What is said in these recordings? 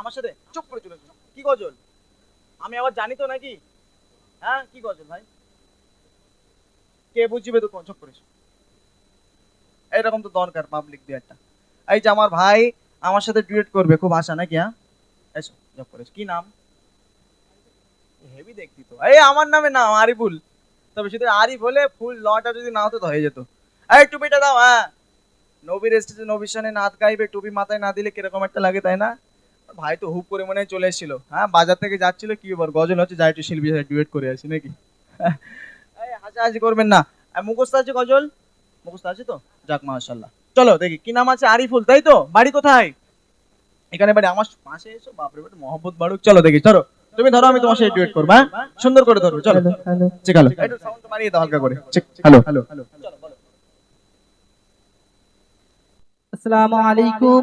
আমার সাথে? চুপ করে চলে। কি গজল? আমি আবার জানি তো নাকি? হ্যাঁ কি গজল ভাই? কে বুঝবে তো কোন? চুপ করে। এইরকম তো দরকার পাবলিক দিয়ে একটা। এই যে আমার ভাই আমার সাথে ডুয়েট করবে, খুব আশা নাকি হ্যাঁ? এসো জব করে কি নাম? হেভি দেখতি তো। এই আমার নামে নাম আরিফুল। তবে শুধু আরিফ হলে ফুল লটা যদি না হতো তো হয়ে যেত। এই টুপিটা দাও হ্যাঁ। নবীর স্টেজে নবীর সামনে নাচ গাইবে, টুপি মাথায় না দিলে কীরকম একটা লাগে, তাই না? ভাই তো হুপ করে মনে চলে এসেছিল। হ্যাঁ বাজার থেকে যাচ্ছিল কি ব্যাপার? গজল হচ্ছে যাই একটু শিল্পী সাথে ডুয়েট করে আসি নাকি? এই হাসাহাসি করবেন না। মুখস্থ আছে গজল? মুখস্থ আছে তো? যাক মাশাল্লাহ চলো দেখি কি নাম আছে? আরিফুল তাই তো? বাড়ি কোথায়? এখানে বাড়ি আমার পাশে এসো বাপরে বাপরে মহব্বত বাড়ুক। চলো দেখি চলো। তুমি ধরো আমি তোমার সাথে ডুয়েট করব হ্যাঁ? সুন্দর করে ধরো চলো। হ্যালো চেক হ্যালো একটু সাউন্ড বাড়িয়ে দাও হালকা করে। Check hello. হ্যালো চলো বলো আসসালামু আলাইকুম।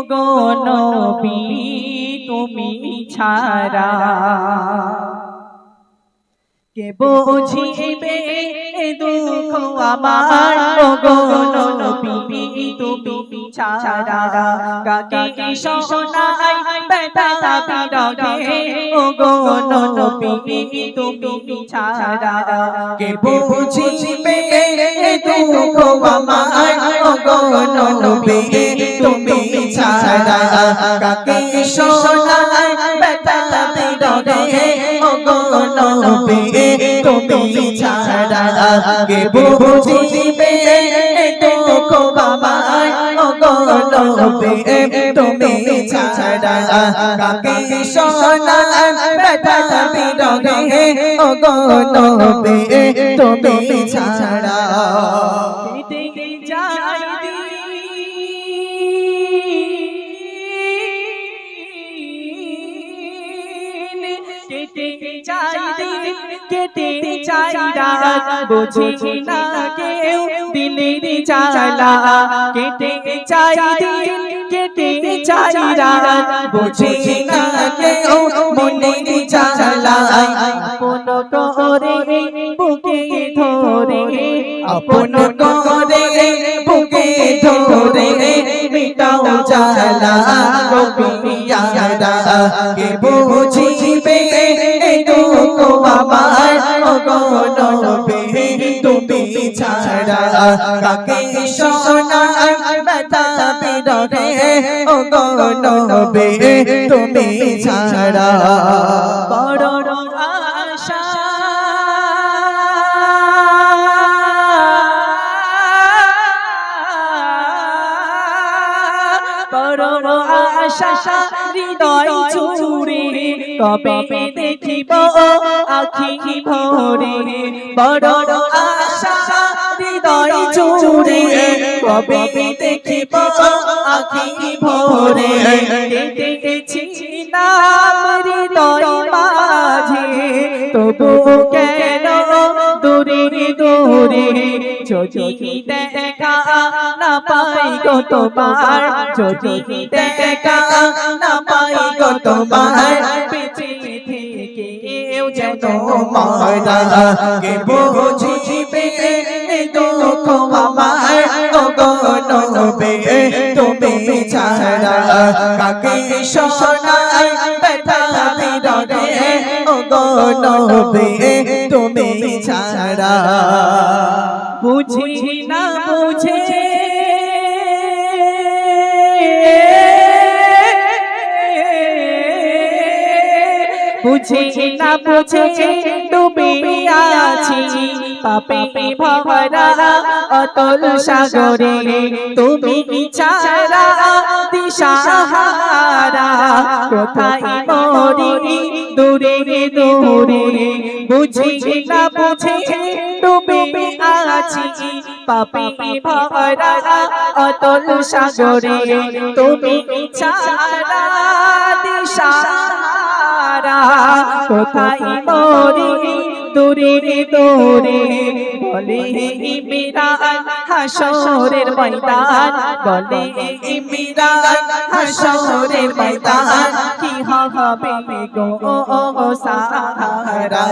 ও গো নবী, তুমি ছাড়া। কে বুঝিবে দুঃখ আমার? ও গো নবী, তুমি ছাড়া। কাকে শোনায় ব্যথা বিরহে ও গো নবী, তুমি ছাড়া। কে বুঝিবে দুঃখ আমার? কাকে শোনায় ব্যথা বিরহে ও গো নবী তুমি ছাড়া কে বুঝিবে দুঃখ আমার ও গো নবী তুমি ছাড়া কাকে শোনায় ব্যথা বিরহে ও গো নবী তুমি ছাড়া কেটে যায় দিন কেটে রাত বুঝি না কেউ। দিলের জ্বালা কেটে যায় বুঝি না কেউ। মনের জ্বালা আপন করে বুকে ধরে আপন করে বুকে ধরে। মিটাও জ্বালা রবিয়া কে বুঝিবে দুঃখ আমার? অগণবে তুমি ছাড়া। কাকে শোনায় ব্যথা বিরহে অগণবে তুমি ছাড়া। বড় বড় আশা হৃদয় চুরে কবে দেখিব আখি ভরে? বড় আশা হৃদয় চুরে কবে দেখিব আখি ভরে? কেটেছি নাম হৃদয় মাঝে তবু যদি দেখা না পাই গো যদি দেখা না পাই গো তোমার বেঁচে থেকেও যেন মারা কে বুঝিবে দুঃখ আমার অগণবে তুমি ছাড়া কাকে শোনায় ব্যথা বিরহে অগণবে তুমি ছাড়া বুঝি না বুঝে। বুঝি না বুঝে ডুবে পাপে ভরা অতল সাগরে। তুমি ছাড়া দিশাহারা কোথায় মরি দূরে দূরে বুঝি না, বুঝে আছি। ভরা অতল সাগরে, তুমি কোথায় মরি দূরে দূরে বলে হাসরের ময়দান, বলে ইমরান হাসরের ময়দান কি হবে গো, ও সাহারা?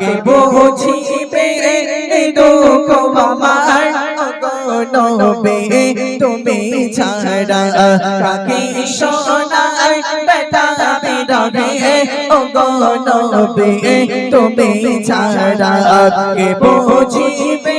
কে বুঝিবে দুঃখ আমার? নবে, তুমি ছাড়া কাকে সোনার বেটা বিরগে ও নবে, তুমি ছাড়া কে বুঝিবে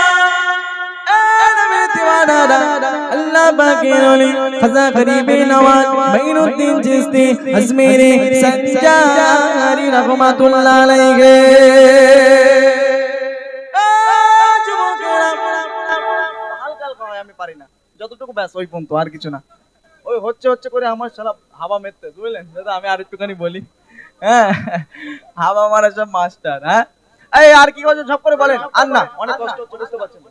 যতটুকু ব্যাস, ওই পর্যন্ত, আর কিছু না। ওই হচ্ছে হচ্ছে করে আমার সারা হাওয়া মেরতে, বুঝলেন? দাদা, আমি আর একটুখানি বলি। হ্যাঁ হাওয়া মারা সব মাস্টার হ্যাঁ? এই, আর কি সব করে বলেন। আর না, অনেক কষ্ট বুঝতে পারছেন